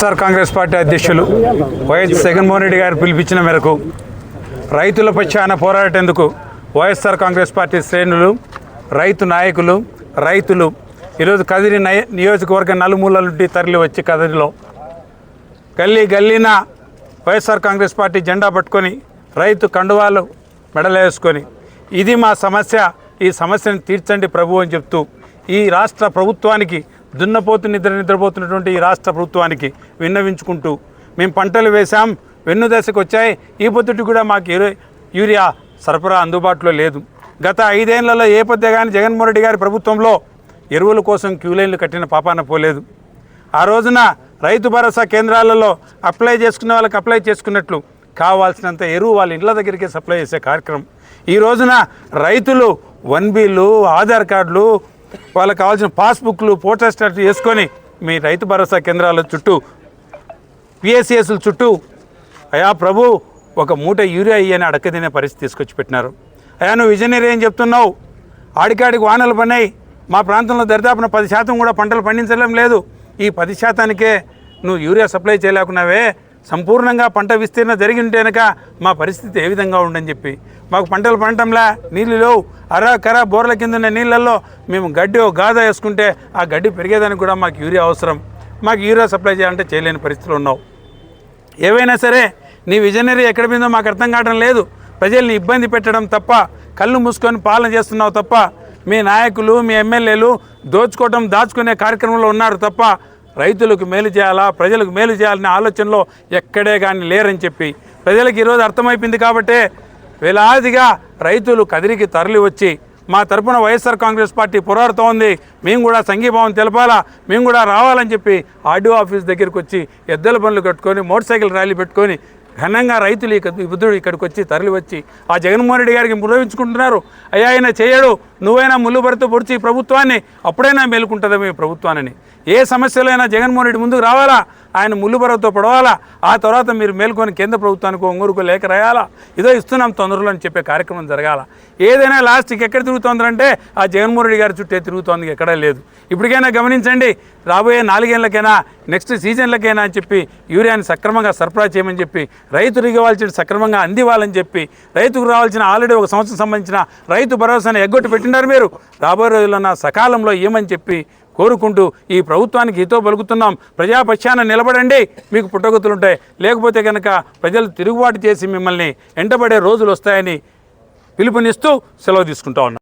YSR Congress party అధ్యక్షులు YS Jaganmohan Reddy గారు పిలిపించిన మేరకు రైతుల పక్షాన పోరాడేందుకు వైఎస్ఆర్ కాంగ్రెస్ పార్టీ శ్రేణులు రైతు నాయకులు రైతులు ఈరోజు కదిరి నయ నియోజకవర్గ నలుమూలల నుండి తరలి వచ్చి కదిరిలో గల్లీ గల్లీన వైఎస్ఆర్ కాంగ్రెస్ పార్టీ జెండా పట్టుకొని రైతు కండువాలు మెడలేసుకొని ఇది మా సమస్య ఈ సమస్యను తీర్చండి ప్రభు అని చెప్తూ ఈ రాష్ట్ర ప్రభుత్వానికి దున్నపోతు నిద్ర నిద్రపోతున్నటువంటి ఈ రాష్ట్ర ప్రభుత్వానికి విన్నవించుకుంటూ మేము పంటలు వేశాం వెన్ను దశకు వచ్చాయి. ఈ పొద్దుటి కూడా మాకు యూరియా సరఫరా అందుబాటులో లేదు. గత ఐదేళ్ళలో ఏ పొద్దు కానీ జగన్మోహన్ రెడ్డి గారి ప్రభుత్వంలో ఎరువుల కోసం క్యూ లైన్లు కట్టిన పాపాన పోలేదు. ఆ రోజున రైతు భరోసా కేంద్రాలలో అప్లై చేసుకునే వాళ్ళకి అప్లై చేసుకున్నట్లు కావాల్సినంత ఎరువు వాళ్ళ ఇండ్ల దగ్గరికి సప్లై చేసే కార్యక్రమం. ఈ రోజున రైతులు వన్ బిలు ఆధార్ కార్డులు వాళ్ళకి కావాల్సిన పాస్బుక్లు పోస్టర్ స్టార్ట్ వేసుకొని మీ రైతు భరోసా కేంద్రాల చుట్టూ పిఎస్సిఎస్ల చుట్టూ అయా ప్రభు ఒక మూట యూరియా ఇయ్యని అడక్కదినే పరిస్థితి తీసుకొచ్చి పెట్టినారు. అయా నువ్వు విజనరీ ఏం చెప్తున్నావు? ఆడికాడికి వానలు పడినాయి మా ప్రాంతంలో దరిదాపున పది శాతం కూడా పంటలు పండించడం లేదు. ఈ పది శాతానికే నువ్వు యూరియా సప్లై చేయలేకున్నావే. సంపూర్ణంగా పంట విస్తీర్ణ జరిగి ఉంటేనక మా పరిస్థితి ఏ విధంగా ఉండని చెప్పి. మాకు పంటలు పండటంలా నీళ్ళు లేవు. అరా కరా బోర్ల కింద ఉన్న నీళ్ళల్లో మేము గడ్డి ఓ గాథ వేసుకుంటే ఆ గడ్డి పెరిగేదానికి కూడా మాకు యూరియా అవసరం. మాకు యూరియా సప్లై చేయాలంటే చేయలేని పరిస్థితులు ఉన్నావు. ఏవైనా సరే నీ విజనరీ ఎక్కడ పోయిందో మాకు అర్థం కావడం లేదు. ప్రజల్ని ఇబ్బంది పెట్టడం తప్ప కళ్ళు మూసుకొని పాలన చేస్తున్నావు తప్ప మీ నాయకులు మీ ఎమ్మెల్యేలు దోచుకోవడం దాచుకునే కార్యక్రమంలో ఉన్నారు తప్ప రైతులకు మేలు చేయాలా? ప్రజలకు మేలు చేయాలనే ఆలోచనలో ఎక్కడే కానీ లేరని చెప్పి ప్రజలకు ఈరోజు అర్థమైపోయింది కాబట్టే వేలాదిగా రైతులు కదిరికి తరలి వచ్చి మా తరపున వైఎస్ఆర్ కాంగ్రెస్ పార్టీ పోరాడుతూ ఉంది. మేము కూడా సంఘీభావం తెలపాలా? మేము కూడా రావాలని చెప్పి ఆర్డీఓ ఆఫీస్ దగ్గరికి వచ్చి ఎద్దల పనులు కట్టుకొని మోటార్ సైకిల్ ర్యాలీ పెట్టుకొని ఘనంగా రైతులు ఇక ఈ బుద్ధుడు ఇక్కడికి వచ్చి తరలి వచ్చి ఆ జగన్మోహన్ రెడ్డి గారికి మురవించుకుంటున్నారు అయ్యా ఆయన చేయడు. నువ్వైనా ముళ్ళు పొడిచి ప్రభుత్వాన్ని అప్పుడైనా మేలుకుంటుందా మీ ప్రభుత్వాన్ని? ఏ సమస్యలైనా జగన్మోహన్ రెడ్డి ముందుకు రావాలా? ఆయన ముళ్ళుబరతో పడవాలా? ఆ తర్వాత మీరు మేల్కొని కేంద్ర ప్రభుత్వానికి ఒంగూరుకు లేఖ రాయాలా? ఇదో ఇస్తున్నాం తొందరలో అని చెప్పే కార్యక్రమం జరగాల. ఏదైనా లాస్ట్కి ఎక్కడ తిరుగుతుందంటే ఆ జగన్మోహన్ రెడ్డి గారి చుట్టే తిరుగుతోంది ఎక్కడా లేదు. ఇప్పటికైనా గమనించండి రాబోయే నాలుగేళ్ళకైనా నెక్స్ట్ సీజన్లకైనా అని చెప్పి యూరియాని సక్రమంగా సరఫరా చేయమని చెప్పి రైతులు ఇవ్వాల్సిన సక్రమంగా అందివ్వాలని చెప్పి రైతుకు రావాల్సిన ఆల్రెడీ ఒక సంవత్సరం సంబంధించిన రైతు భరోసాని పెట్టి పెట్టినారు మీరు. రాబోయే రోజుల్లో సకాలంలో ఏమని చెప్పి కోరుకుంటూ ఈ ప్రభుత్వానికి హితో పలుకుతున్నాం. ప్రజాపక్షాన నిలబడండి. మీకు పుట్టగతులు ఉంటాయి లేకపోతే కనుక ప్రజలు తిరుగుబాటు చేసి మిమ్మల్ని ఎంటబడే రోజులు వస్తాయని పిలుపునిస్తూ సెలవు తీసుకుంటా ఉన్నాం.